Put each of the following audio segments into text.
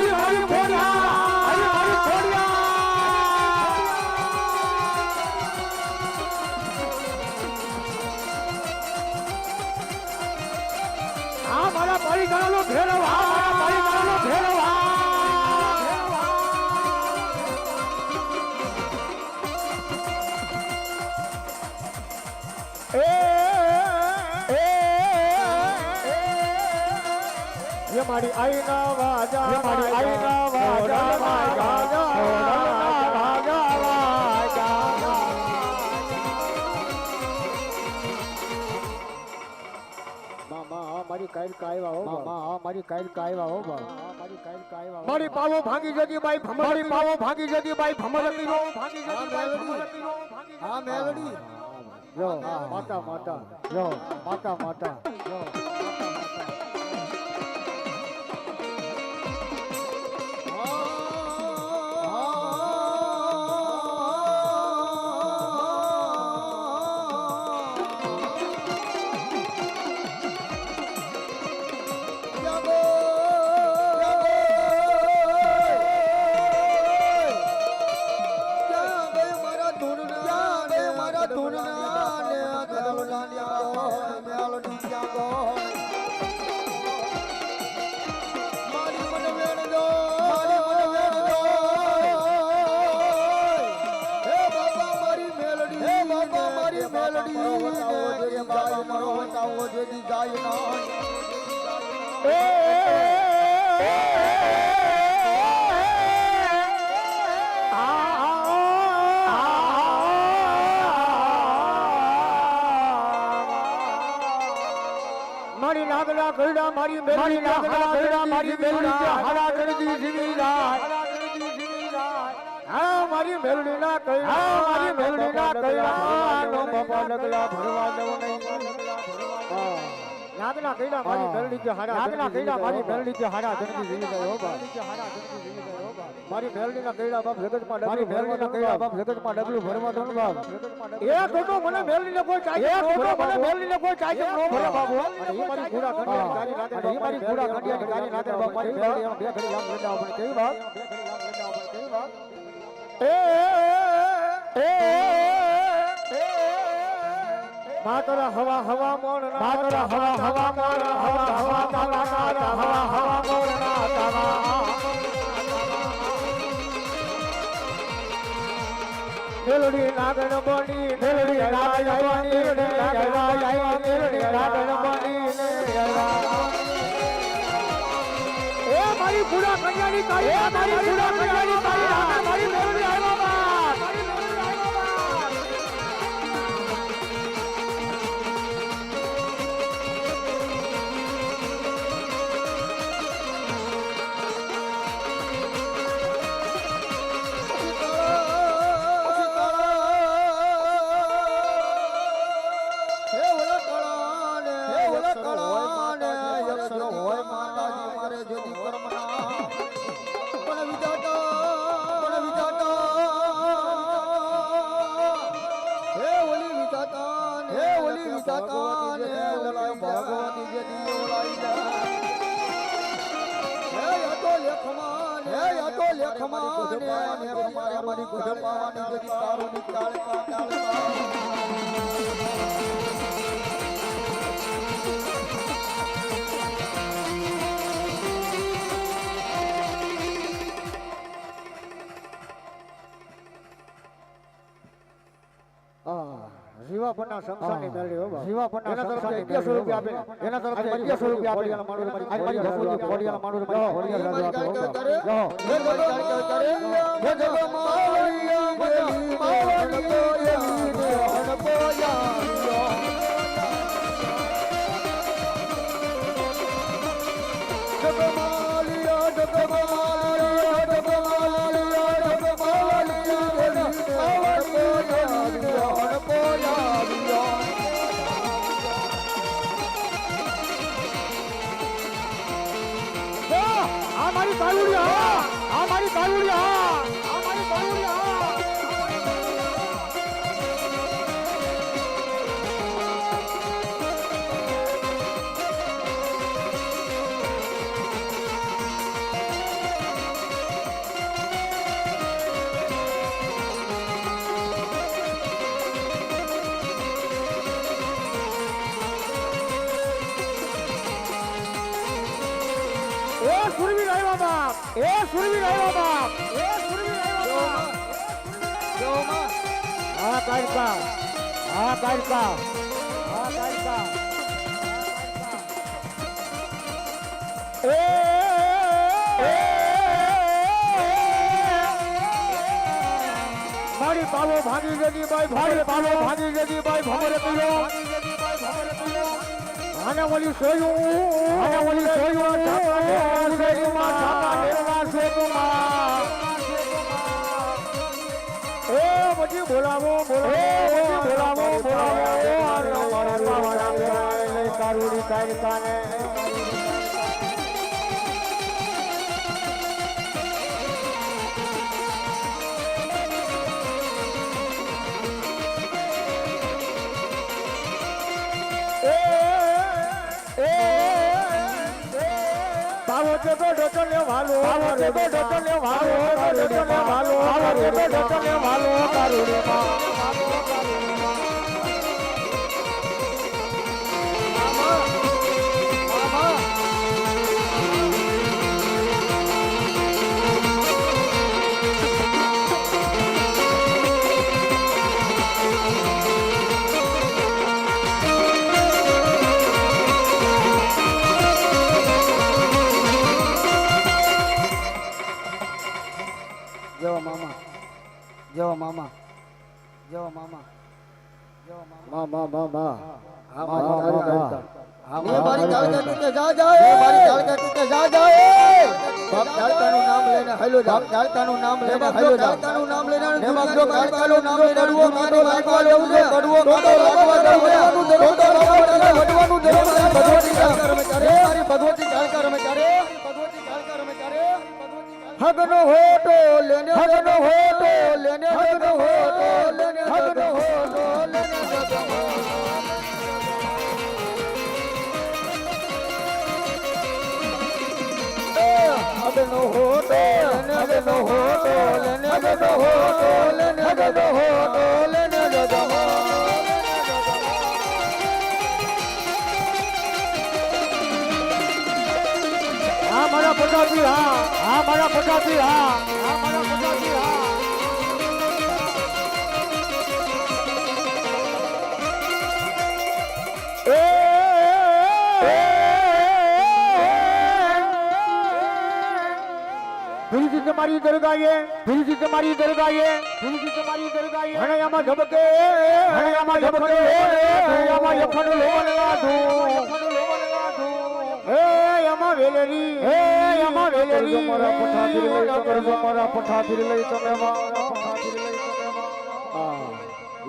હરી હરી મારી આઈના વાજા મારી આઈના વાજા વાજા વાજા વાજા. મારી કાઈલ કાયવા હો મામા મારી કાઈલ કાયવા હો મારી કાઈલ કાયવા મારી પાવો ભાંગી જતી બાઈ ભમર મારી પાવો ભાંગી જતી બાઈ ભમર લકીનો ભાંગી જતી બાઈ ભમર હા મેલડી. જો માતા માતા. જો માતા માતા. જો મારી લાગડા કઈડા મારી મારી લાગડા કઈડા મારી મેલડી હારા કરદી જીવી રાય હા મારી મેલડી ના કઈડા મારી મેલડી ના કઈડા નો બાપા લગલા ભરવા દઉં નહીં. નાગના કઈડા મારી મેલડી કે હારા નાગના કઈડા મારી મેલડી કે હારા જનકી જીવી ગયો બા મારી મેલડી ના કઈડા બાપ. જગતમાં મારી મેલડી ના કઈડા બાપ. જગતમાં ડબલું ભરવા દો બાપ. એ ગોટો મને મેલડી ને કોઈ ચાહે એ ગોટો મને મેલડી ને કોઈ ચાહે નો ભરે બાબુ અને મારી ઘોડા કંડિયાની ગાડી રાતે ઈ મારી ઘોડા કંડિયાની ગાડી રાતે બાપ. મારી મેલડી એમ બે ઘડી આમ લેતા પણ કેવી બાપ. આમ વાત એ એ માતર હવા હવા મોણ માતર હવા હવા મોણ હવા હવા તારા તારા હવા હવા મોણ ના તારા. મેલડી નાગણ બની મેલડી રાજ બની નાગણ રાજ મેલડી નાગણ એ મારી પૂરા કન્યાની એ મારી પૂરા કન્યાની કાળી મારી મેલડી હે મારી મારી ગોઢ પાવાની જેની તારો નિકાળ કાળ જીવાપરના સંસારની મેળવી હો. જીવાપરના સંસારની 1100 રૂપિયા આપે. એના તરફ 1100 રૂપિયા આપે. આજ મારી ભગવતી ખોડિયાલ માણું મારી ખોડિયાલ રાજા કારકા હા કારકા હા કારકા એ મારી પાલો ભાગી જગી બાઈ ભારે પાલો ભાગી જગી બાઈ ભમરે પીલો. આને ઓલી સોયું. આને ઓલી સોયું ઠાકા દેવા સોયું માં. ઠાકા દેવા સોયું માં. મોટી બોલાવો બોલાવો બોલાવો બોલાવો કારુડી કાયકાને હાલો રે બેટો ડટલે હાલો રે બેટો ડટલે હાલો રે બેટો ડટલે હાલો કારુણી માં હાલ્યો જાવ કાળકાનું નામ લઈને હાલ્યો જાવ કાળકાનું નામ લઈને એમાં જો કાળકાનું નામ લઈને ડડવો મારો લાગવા લેવું છે ડડવો મારો લાગવા દેવાનું ડડવો મારો લાગવા વડવાનું ડડવો ભગવતી કાળકાર અમે કરે મારી ભગવતી કાળકાર અમે કરે ભગવતી કાળકાર અમે કરે હગનો હોટો લેને હગનો હોટો લેને હગનો હોટો લેને હગનો હોટો લેને અગનો હો ડોલન અગનો હો ડોલન અગનો હો ડોલન અગનો હો હા, મારા પ્રજાપતિ હા. હા, મારા પ્રજાપતિ હા. હા, મારા ફરીથી તમારી દરગાહે ફરીથી તમારી દરગાહે ફરીથી તમારી દરગાહે. હણયામાં ઝબકે હણયામાં ઝબકે હણયામાં યખણ લોન લાધું હે યમા વેલેરી. હે યમા વેલેરી. મારા લઈ કરજો મારા પઠાપીર લઈ તમે મારા પઠાપીર લઈ તમે હા.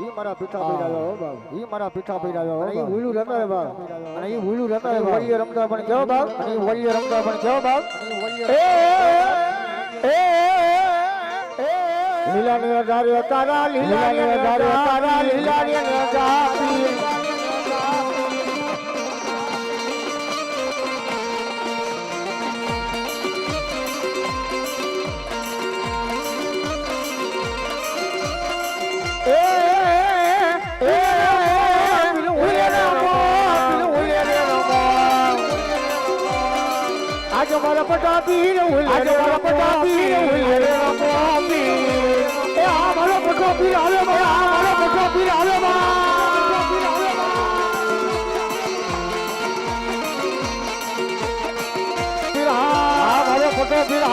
ઈ મારા પીઠા પીડાયો હો બાપ. ઈ મારા પીઠા પીડાયો હો ઈ હુલું બાપ. અને ઈ હુલું વળીએ રમતા પણ કેવો બાપ? અને વળીએ રમતા પણ કેવો બાપ? એ લીલા ને તારા લીલા ને તારા લીલા ને Bira,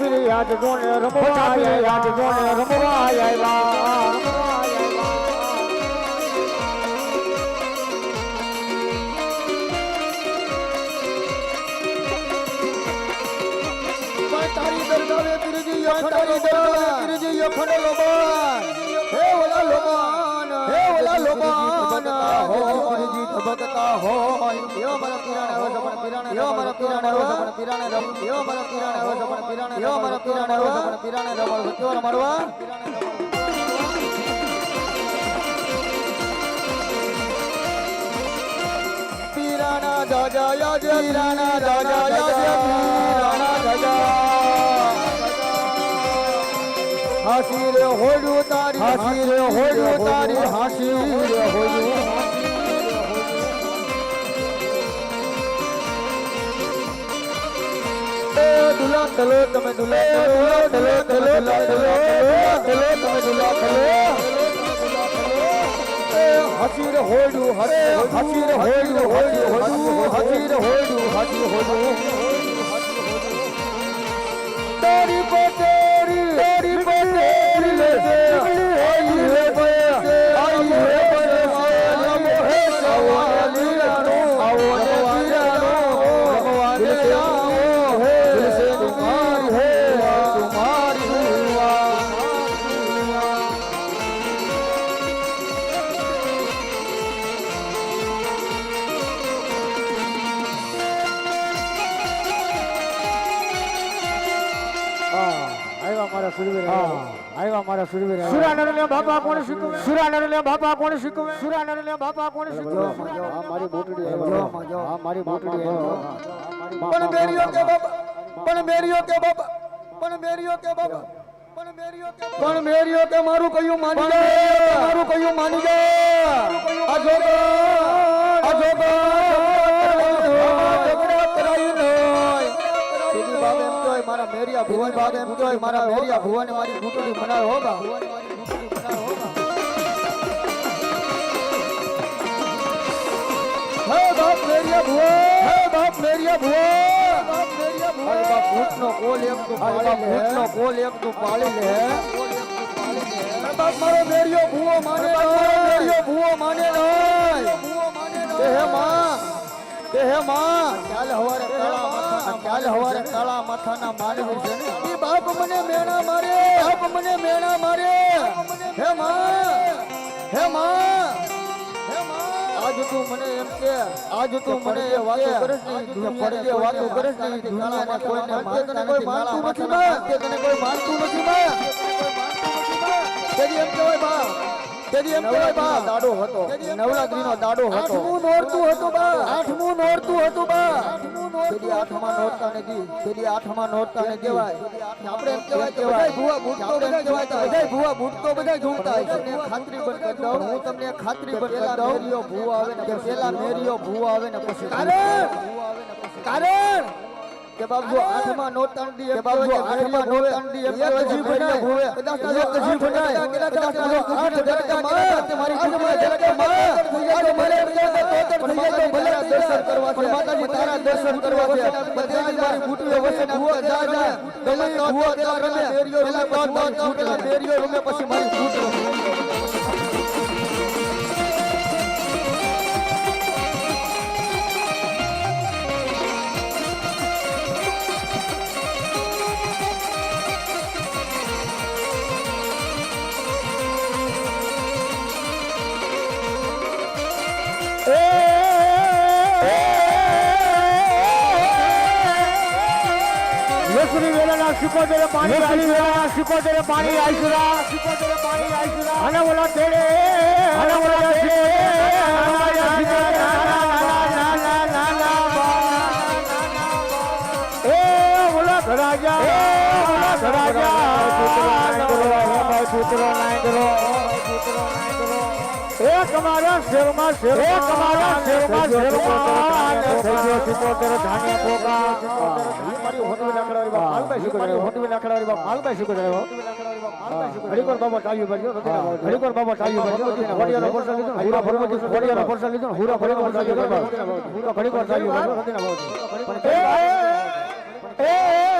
પઠાપીર યાદ કોને રમવા યાદ કોને રમવા આવ્યા તારી દરગાવે પીરજી યખંડ દરગાવે પીરજી યખંડ લોબાન હે ઓલા લોબાન. હે ઓલા લોબાન. હો ધબકતા હોય મારા પીરાણે પીરાણે મારા પીરાણે પીરાણે રમ મારા પીરાણે પીરાણે મારા પીરાણે પીરાણે રમ સત્યો રમડવા પીરાણા હાસી રે હોડું તારી હાસી રે હોડું તારી હાસી રે હોડું. દુલા તમે દુલા તલો તલો તલો તલો તલો તમે દુલા તલો હસીર હાસી હોડું હરે હસીર હોડું હોડું હોડું હાસી રે હોડું હાસી હોડું તારી પટેરી મારા સુરવીર આવ્યા મારા સુરવીર સુરાનર બાપા કોણ શીખવે? સુરાનર બાપા કોણ શીખવે? સુરાનર બાપા કોણ શીખવે? આ મારી બોટડી આ મારી બોટડી પણ મેરીઓ કે બાબા પણ મેરીઓ કે બાબા પણ મેરીઓ કે બાબા પણ મેરીઓ કે પણ મેરીઓ કે મારું કયું માની જા મારું કયું માની જા આ જોગો આ જોગો મેરિયા ભુવન બાબા એમ કહેવાય મારા મેરિયા ભુવન મારી બુટડી બનાવે હોગા હે બાપ મેરિયા ભુવન હે બાપ મેરિયા ભુવન બાપ મેરિયા ભુવન અરે બાપ ભૂતનો કોલ એક તો પાળી લે ભૂતનો કોલ એક તો પાળી લે અરે બાપ મારો મેરિયો ભુવો માને મારો મેરિયો ભુવો માને નહીં તે હે માં તે હે માં કાલે હવારે કાળા માથાના કાલે હવારે કાળા માથાના માનવી છે ને ઈ બાપ મને મેણા મારે. બાપ મને મેણા મારે. હે માં હે માં. આજ તું મને એમ કે આજ તું મને એ વાતો કરસ ને દુનિયા જે વાતો કરસ ને દુનિયાને કોઈને માનતા નથી. મારા માથાના કે તને કોઈ માનતું નથી. બા તેરી એમ કહેવાય બા તેરી એમ કહેવાય બા દાડો હતો. નવરાત્રીનો દાડો હતો. આઠમું નોરતું હતું બા. આઠમું નોરતું હતું બા. આઠમું નોરતું નોરતા ને નોરતા કહેવાય. આપણે એમ કહેવાય કે બધા ભૂવા બધા કહેવાય બધા ભૂવા બધા ઝૂમતા તમને ખાતરી બંધ કરી દઉં. હું તમને ખાતરી બંધ કરી દઉં. ભૂવા આવે ને પેલા મેરિયો ભૂવા આવે ને પછી કારણ! કારણ! કે બાબુ આઠમાં નોટ તાંડી કે બાબુ આઠમાં નોટ તાંડી એક જી બનાય ભૂવે કદાચ એક જી બનાય કદાચ આઠ ધડકા મારે મારી આજ ધડકા મારે આજ મારે એમ કે તો તો થઈ જાય તો ભલે દર્શન કરવા છે માતાજી તારા દર્શન કરવા છે બધે મારી બુટવે વસે ભૂવા જા જા ગમે તો ભૂવા પેલા રમે બેરિયો રમે તો તો પેલા બેરિયો રમે પછી મારી બુટ સિકોતેરે પાણી વેલાના સિકોતેરે પાણી આઈસરા સિકોતેરે પાણી આઈસરા અને બોલા તેડે અને બોલા તેડે એ ઘરાજા પુત્ર નાય કરો પુત્ર નાય કરો એ તમારા શેરમાં શેર એ તમારા શેરમાં શેરમાં. સિકોતેરે ધાન્ય પોકા ઘડીકોર હોટલ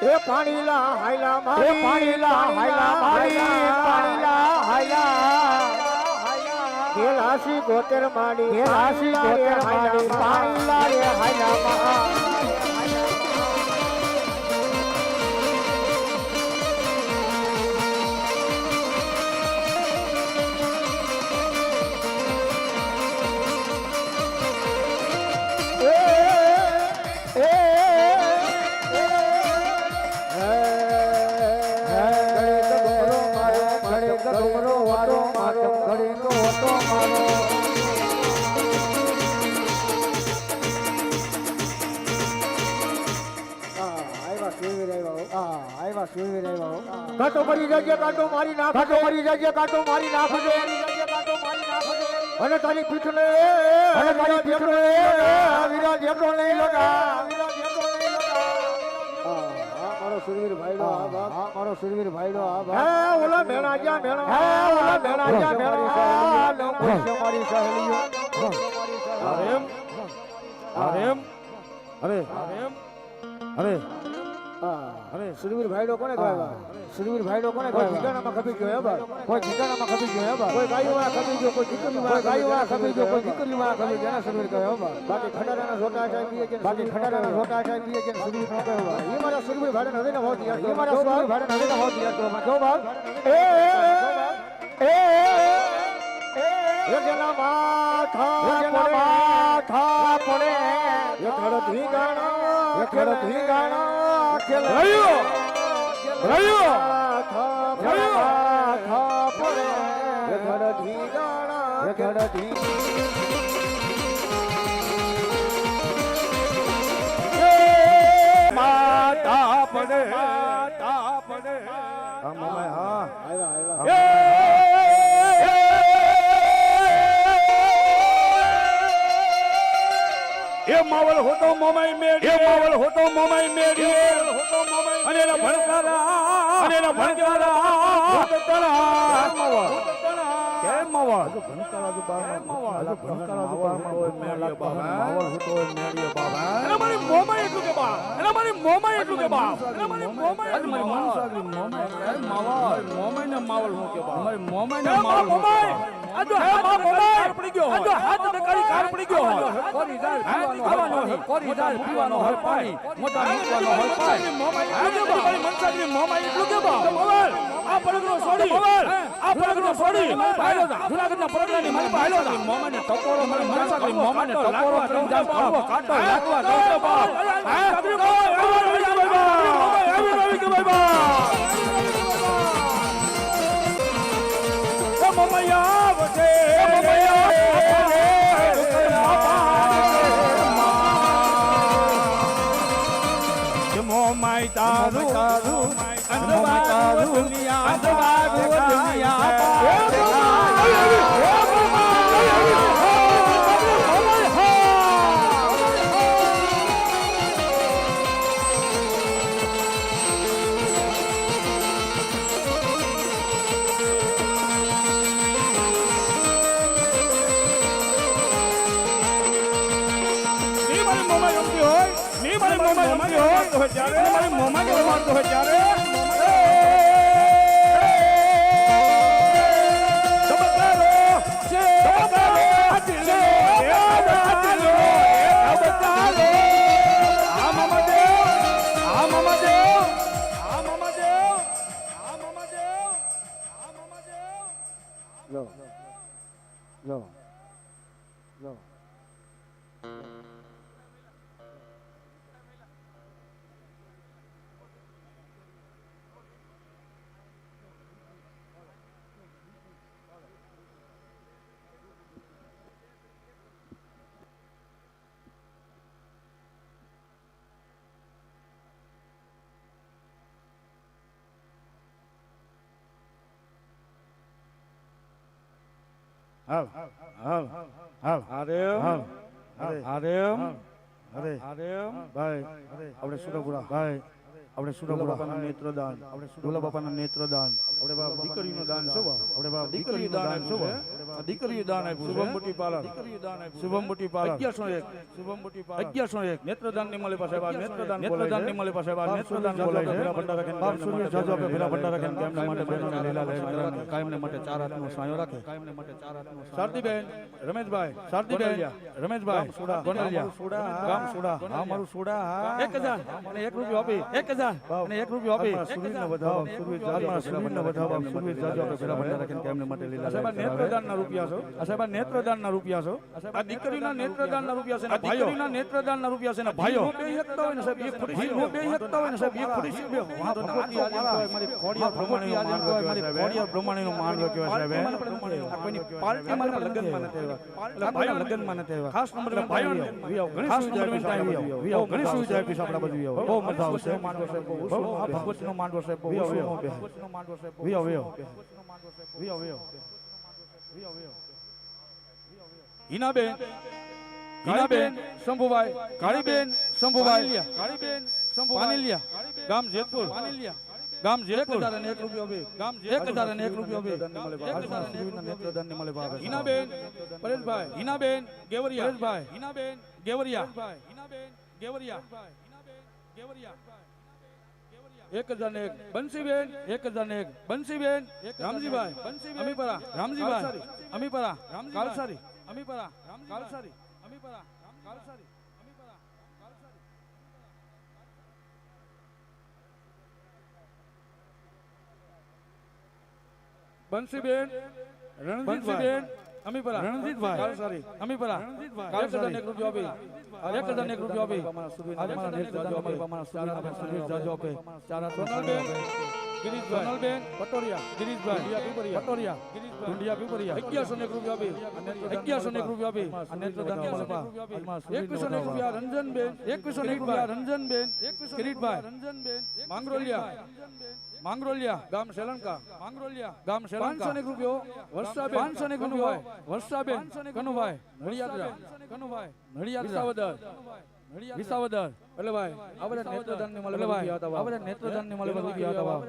એ પાણીલા હાયલા મારી પાણીલા હાયલા મારી પાણીલા હાયલા. ગેલાસી ગોતેર માડી ગેલાસી ગોતેર માડી પાણીલા રે હાયલા મા કાંટો મરી જાય કાંટો મારી નાખ કાંટો મરી જાય કાંટો મારી નાખજો. અને તારી પીઠને અને તારી પીઠ ને વિરા જેટલો નહીં લગા. મારો સુરવીર ભાઈનો આ બાપ મારો સુરવીર ભાઈનો આ ભાઈ હે ઓલા મેણા જા મેણા. હે ઓલા મેણા જા મેણા. લંબુ છે મારી સહેલીઓ. અરે અરે અરે સુરવીર ભાઈડો કોને કહેવાય સુરવીર ભાઈડો કોને કહેવાય ઠીકાણામાં ખપી ગયો હે બા કોઈ ઠીકાણામાં ખપી ગયો હે બા કોઈ ગાયોમાં ખપી ગયો કોઈ દીકરીમાં ગાયોમાં ખપી ગયો કોઈ દીકરીમાં ખપી ગયો એના સુરવીર કહે હો બા બાકી ખંડારાના છોટા ચાઈ પીએ કે બાકી ખંડારાના છોટા ચાઈ પીએ કે સુરવીર નો કહે બા એ મારા સુરવીર ભાડે હવે ને હોત યાર એ મારા સુરવીર ભાડે હવે ને હોત યાર તો જો બા એ એ એ જેના માથા જેના માથા પડે. યખડ એ ખડત વીગાણા રહ્યો રહ્યો માતા પડે માતા પડે. હા. મમાય એ માવલ હોતો મોમાઈ મેડી એ માવલ હોતો મોમાઈ મેડી હોતો મોમાઈ અને એના ભણકારા અને એના ભણકારા કેમ માવલ? ભણકારા જો બાર માવલ? ભણકારા જો બાર હોય મેડીએ બાબા માવલ હોતો હોય બાબા એના મારી મોમાઈ એટલું કે બા એના મારી મોમાઈ એટલું કે બા એના મારી મોમાઈ એટલું મારી મનસાગરી મોમાઈ. માવલ? મોમાઈ ને માવલ? હું કે બા મારી મોમાઈ ને માવલ? મોમાઈ આજો હાથ મોમાઈ પડી ગયો આજો હાથ નકારી કાર પડી ગયો કોરી જાય પીવાનો હોય કોરી જાય પીવાનો હોય પાણી મોટા મૂકવાનો હોય પાણી આજે મારી મનસાગરી મોમાઈ એટલું કે બા મોમાઈ આ પડગનો છોડી મોમાઈ આ પડગનો છોડી પાયલો જા જુનાગઢના પડગલાની મારી પાયલો જા મોમાઈને ટકોરો મારી મનસાગરી મોમાઈને ટકોરો કરી જાય ખાવો કાટો લાગવા દો બા હે સાગરી બા આવી આવી બા આવી આવી કે બા મમૈયા મોમાઈ તારું તારું અંધવારું દુનિયા અંધવારું દુનિયા હોય તો જ્યારે ની મારી મોમાં જો રમાડતો હોય ત્યારે ચમત્કારો છે ચમત્કારો લો હાલ હાલ હાલ આરેમ આરેમ અરે આરેમ ભાઈ આપણે સુરપુરા ભાઈ આપણે સુરગુડા બાપાના નેત્રદાન આપણે સુરગુડા બાપાના નેત્રદાન આપણે બાપ દીકરીનું દાન છો આપણે બાપ દીકરીનું દાન છે દીકરીનું દાન આપ્યું શુભમ બુટી પાલર દીકરીનું દાન આપ્યું શુભમ બુટી પાલર 1101 શુભમ બુટી પાલર 1101 નેત્રદાનની મળે પાસે બાપ નેત્રદાન નેત્રદાનની મળે પાસે બાપ નેત્રદાન બોલે છે ભેરા ભંડા રાખે બાપ સૂર્ય જાજો આપે ભેરા ભંડા રાખે તેમના માટે બહેનોને લીલા લહેર કાયમને માટે ચાર હાથનો સાયો રાખે કાયમને માટે ચાર હાથનો શારદીબેન રમેશભાઈ શારદીબેન રમેશભાઈ સુડા ગોંડલિયા સુડા ગામ સુડા હા મારું સુડા હા 1000 મને 1 રૂપિયો આપી 1000 અને એક રૂપિયો આપી? સુરવીરનો વધાવો સુરવીર જાજો સુરવીરનો વધાવો સુરવીર જાજો આપણે ભેરા ભંડારા રાખીને કેમને માટે લીલા સાહેબ નેત્રદાનના રૂપિયા છો? આ સાહેબ નેત્રદાનના રૂપિયા છો? આ દીકરીના નેત્રદાનના રૂપિયા છે ને? દીકરીના નેત્રદાનના રૂપિયા છે ને? ભાઈઓ. બે હકતા હોય ને સાહેબ એ હું બે હકતા હોય ને સાહેબ એક ખોટી છે વાંધો ના આ તો મારી ખોડિયાર પ્રમાણેનો માન હોય મારી ખોડિયાર પ્રમાણેનો માન હોય કહેવાય સાહેબ કોઈની પાર્ટીમાં ને લગ્નમાં નથી આવ્યા એટલે ભાઈઓ લગ્નમાં નથી આવ્યા ખાસ નંબર ભાઈઓ ઘણી સુવિધા આપી છે બધું બહુ મજા આવશે. બહુ આ ભગવતીનો માંડવો છે બહુ ઓછો બે વિયો વિયો વિયો વિયો વિયો વિયો હિનાબેન. હિનાબેન. શંભુભાઈ. કાળીબેન શંભુભાઈ. કાળીબેન ગામ જેતપુર. ગામ જેતપુર. એક રૂપિયો બે. ગામ એક હજાર અને એક રૂપિયો બે. એક હજાર નેત્રદાનની મળે ભાવે. હિનાબેન. પરેશભાઈ. હિનાબેન ગેવરિયા. પરેશભાઈ. હિનાબેન ગેવરિયા. હિનાબેન ગેવરિયા. ગેવરિયા. એક હજાર ને એક બંસીબેન એક હજાર ને એક બંસીબેન રામજીભાઈ અમીપરા રામજીભાઈ અમીપરા કાલસારી અમીપરા કાલસારી અમીપરા કાલસારી બંસીબેન રણજીતબેન અમીપરા રણજીતભાઈ કાલસારી અમીપરા કાલસારી એક રૂપિયા આપી એક હજાર એક રૂપિયો આપી અમારા મારા નેત્ર જાજો આપે અમારા સુરત જાજો આપે ચારા સોનલબેન ગિરીશભાઈ પટોરિયા ગિરીશભાઈ પટોરિયા ઢુંડિયા પીપરિયા અગિયારસો ને એક આપી અગિયારસો ને એક આપી આ એકવીસો ને રૂપિયા રંજનબેન એકવીસો ને રૂપિયા રંજનબેન કિરીટભાઈ રંજનબેન માંગરોલિયા માંગરોલિયા ગામ શ્રીલંકા માંગરોલિયા ગામ શ્રીલંકા પાંચસો ને રૂપિયો વર્ષાબેન પાંચસો ને એક વર્ષાબેન કનુભાઈ નડિયાદરા કનુભાઈ નડિયાદરા વિસાવદર. એટલે ભાઈ આ બધા નેત્રદાનની મળે ભાઈ આ બધા નેત્રદાનની મળે રૂપિયા હતા બાપ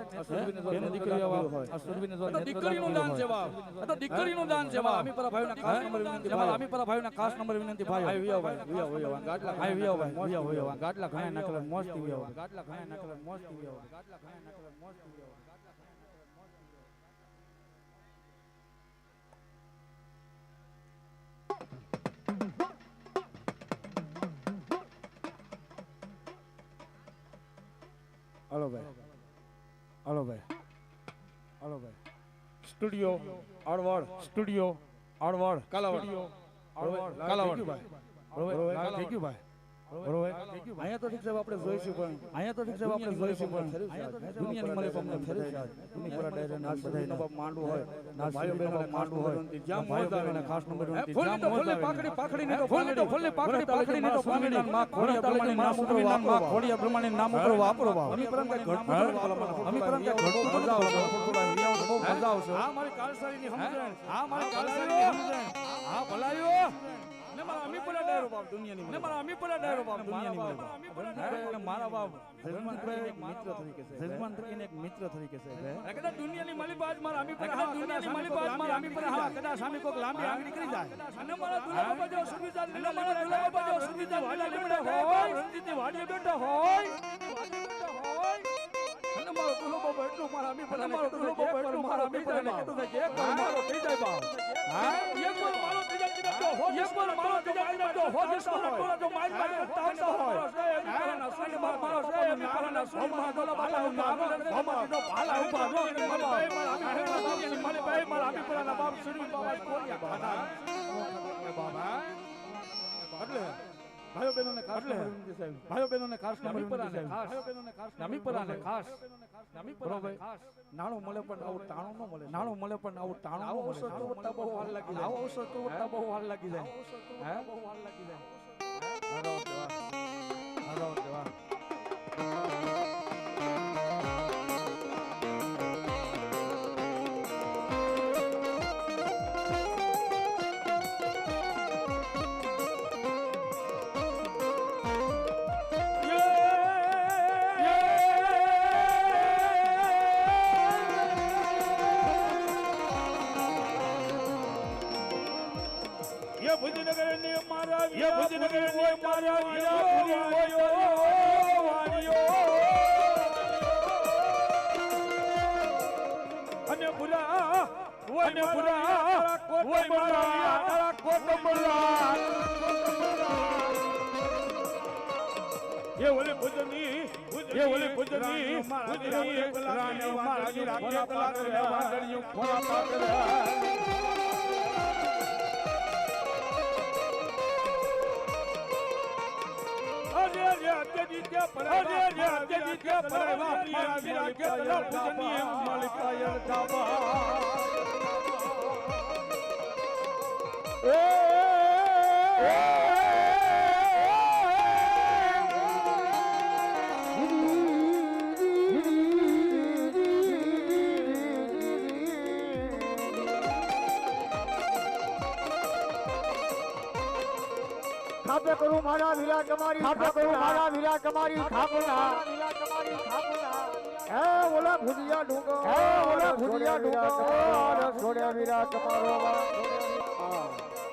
બેન દીકરી આવા આ સુરબીને જો દીકરીનું દાન છે બાપ. આ તો દીકરીનું દાન છે બાપ. અમી પરા ભાઈના ખાસ નંબર વિનંતી ભાઈ અમી પરા ભાઈના ખાસ નંબર વિનંતી ભાઈ. આવી આવ ભાઈ. વિયો વિયો ગાટલા આવી આવ ભાઈ. વિયો. વિયો ગાટલા ઘણા નાખલા મોસ્તી વિયો. ગાટલા ઘણા નાખલા મોસ્તી વિયો. ગાટલા ઘણા નાખલા મોસ્તી વિયો. હલો ભાઈ હલો ભાઈ હલો ભાઈ સ્ટુડિયો આળવાડ સ્ટુડિયો આળવાડ કાલાવાડ આળવાડ કાલાવાડ બરોબર થઈ ગયું ભાઈ બરોબર? અહીંયા તો ઠીક આપણે જોઈશું પણ. અહીંયા તો ઠીક છે આપણે જોઈશું પણ. દુનિયાની મળે પણ ફેરે છે. પૂરા ડાયરે નાચ બધાય બાપ માંડવું હોય. નાચ ભાઈઓ બહેનો માંડવું હોય. જ્યાં મોજ આવે ને ખાસ નંબર જ્યાં મોજ આવે. પાકડી પાકડી ને તો ફોલને તો ફોલને પાકડી પાકડી ને તો ફોલને માં ખોડિયા પ્રમાણે નામ ઉપર વાપરો ખોડિયા પ્રમાણે નામ ઉપર વાપરો વાવ પરમ કે ઘડતું અમી પરમ કે ઘડતું મજા આવશે બહુ મજા આવશે હા? મારી કાલસારીની સમજણ હા મારી કાલસારીની સમજણ આ ભલાયો મારા અમી પર ડાયરો બાપ દુનિયાની ને મારા અમી પર ડાયરો બાપ. દુનિયાની અને મારા બાપ. જજમાનભાઈ એક મિત્ર તરીકે છે. જજમાન તરીકે એક મિત્ર તરીકે છે. કદાચ દુનિયાની માલી બાજ મારા અમી પર હા દુનિયાની માલી બાજ મારા અમી પર હા કદાચ સામે કોક લાંબી આંગળી કરી જાય. અને મારા દુલા બાબા જો સુવિધા અને મારા દુલા બાબા જો સુવિધા વાડા લીમડા હોય. રણજીતની વાડીએ બેઠા હોય. અને મારો દુલો બાબા એટલું મારા અમી પર મારો દુલો બાબા એટલું મારા અમી પર મારો થઈ જાય બાપ. હા? એક મારો તો હો એક વાર મારો થઈ તો કરતા હોય સૈન મારો છે બાલા મારો ભાલા ઊભા રો મારા મારા બાપ કોરિયા બાબા એટલે ભાઈઓ બહેનોને ખાસ ભાઈઓ બહેનોને ખાસ. ભાઈઓ બહેનોને ખાસ નમી પરાને ખાસ. નમી પરાને ખાસ. નાણું મળે પણ આવું તાણું ન મળે. નાણું મળે પણ આવું તાણું આવો અવસર તો વત્તા બહુ હાલ લાગી જાય. આવો અવસર તો વત્તા બહુ હાલ લાગી જાય. હે? બહુ હાલ લાગી જાય. હારો હારો એ ભુજનગરની મારા હીરા વાળીઓ વાળીઓ અને બુરા અને બુરા કોઈ મારા કોટમલા એ ઓલે ભુજની એ ઓલે ભુજની ભુજની રાણી મારા રાણી રાખે કલા કરે વાગણ્યું ખોરા પાકરા અરે અત્યાજી ત્યાં પરાય અરે અરે અત્યાજી ત્યાં પરાય વાપરી વીરા કે કલા ભુજની માલિકાય દાબા થાપે કરું મારા વીરા કમારી ઠાકોર કરું મારા વીરા તમારી થાપના હે. ઓલા ભુજિયા ડુંગો હે ઓલા ભુજિયા ડુંગો છોડ્યા વીરા કમારો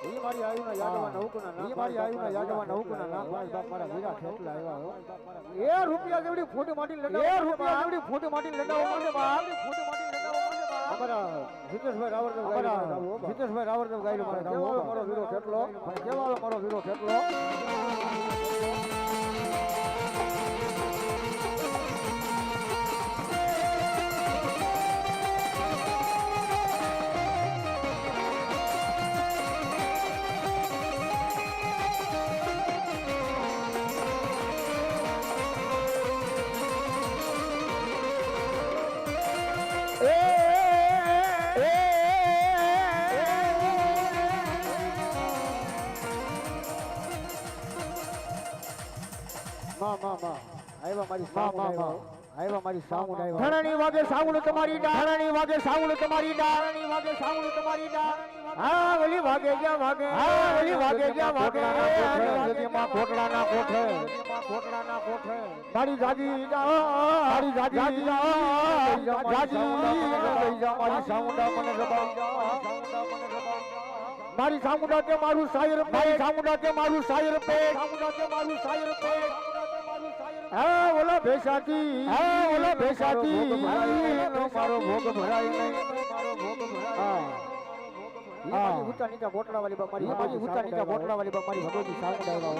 ઈ મારી આયુના યાદમાં નવકુના ના ઈ મારી આયુના યાદમાં નવકુના ના મારી બાપ મારા વીરા ઠેકલા આવ્યા એ રૂપિયા જેવડી ફૂટ માટી લડાવો એ રૂપિયા જેવડી ફૂટ માટી લડાવો મને બાપ. ફૂટ અમારા જીતેશભાઈ રાવરદેવ અમારા જીતેશભાઈ ગાયલો કેવો મારો વીરો કેટલો કેવો મારો વીરો ઠેકલો આવ્યા મારી સાઉન્ડ આવ્યો ધરણી વાગે સાઉન્ડ તમારી ધરણી વાગે સાઉન્ડ તમારી ધરણી વાગે સાઉન્ડ તમારી હા ઓલી વાગે જ્યાં વાગે. હા ઓલી વાગે જ્યાં વાગે. માં કોટડાના કોઠે કોટડાના કોઠે મારી દાદી મારી દાદી દાદી મારી સાઉન્ડ મને રબાવ મારી સામુંડા કે મારું શાયર મારી સામુંડા કે મારું શાયર પે સામુંડા કે મારું શાયર પે હા ઓલા ભેસાતી હા ઓલા ભેસાતી મારો ભોગ ભરાય નહીં. મારો હા. ઊંચા નીચા બોટડા વાળી બા મારી મારી ઊંચા નીચા બોટડા વાળી બા મારી ભગવતી આવ્યા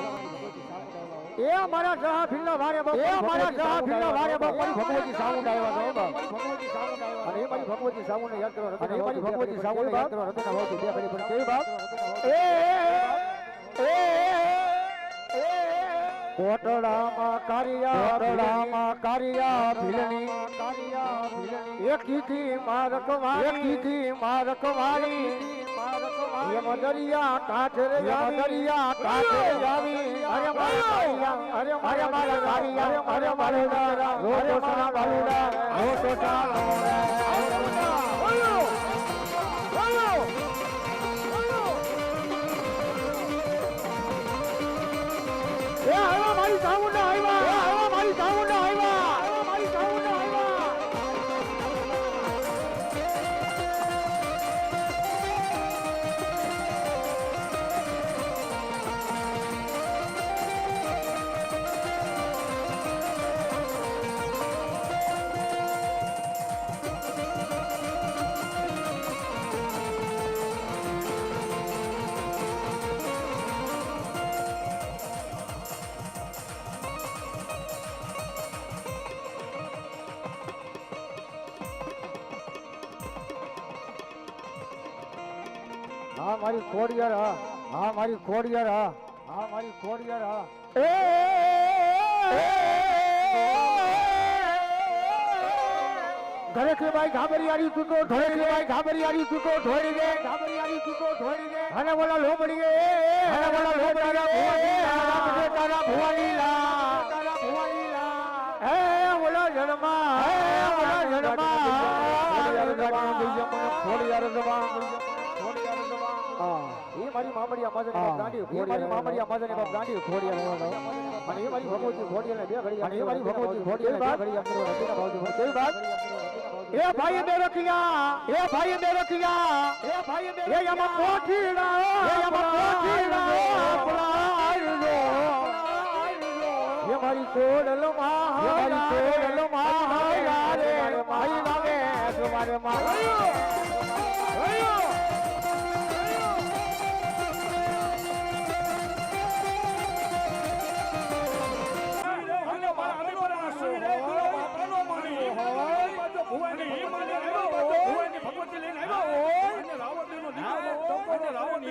એ અમારા જહા ભીલના વારે બાપ. એ અમારા જહા ભીલના વારે બાપ. મારી ભગવતી આવ્યા છે બાપ ભગવતી સાઉન્ડ અને એ મારી ભગવતી સાઉન્ડ યાદ કરો અને એ મારી ભગવતી સાઉન્ડ યાદ કરો રતન ભાવ બે ઘડી પણ કેવી બાપ? એ કોટડામાં કારિયા કોટડામાં કારિયા ભીલણી કારિયા ભીલણી એક કીધી મારક વાળી. એક કીધી મારક વાળી. યમ દરિયા કાંઠે રે યમ દરિયા કાંઠે આવી. અરે મારા કારિયા. અરે મારા કારિયા. અરે મારા દારા અરે મારા બાલુડા હો તો ચાલો મારી ખોડિયાર હા. હા મારી ખોડિયાર હા. હા મારી ખોડિયાર હા. ઘરેથી ભાઈ ઘાબરિયારી તૂટો ઢોળી ભાઈ ઘાબરિયારી તૂટો ઢોળી ગે ઘાબરિયારી તૂટો ઢોળી રે હને બોલા લોબડી ગે હને બોલા લોબડી ગે તારા ભુવાની લા તારા ભુવાની લા હે બોલા જન્મા હે બોલા જન્મા ખોડિયાર જવાન મારી મામડિયા માજની બાપ ગાંડી એ મારી મામડિયા માજની બાપ ગાંડી ખોડિયાર અને એ મારી ભગવતી ખોડિયાર ને બે ઘડી અને એ મારી ભગવતી ખોડિયાર ને બે ઘડી અંદર રતીના ભાવજી કેવી વાત? એ ભાઈ બે રખિયા એ ભાઈ બે રખિયા. એ ભાઈ બે એ યમ કોઠીડા એ યમ કોઠીડા પ્રાણનો એ મારી કોડલમાં એ મારી કોડલમાં રે મારી લાગે તમારે માં ભગવતી લઈને આવ્યો હોય. રાવણ રાવણ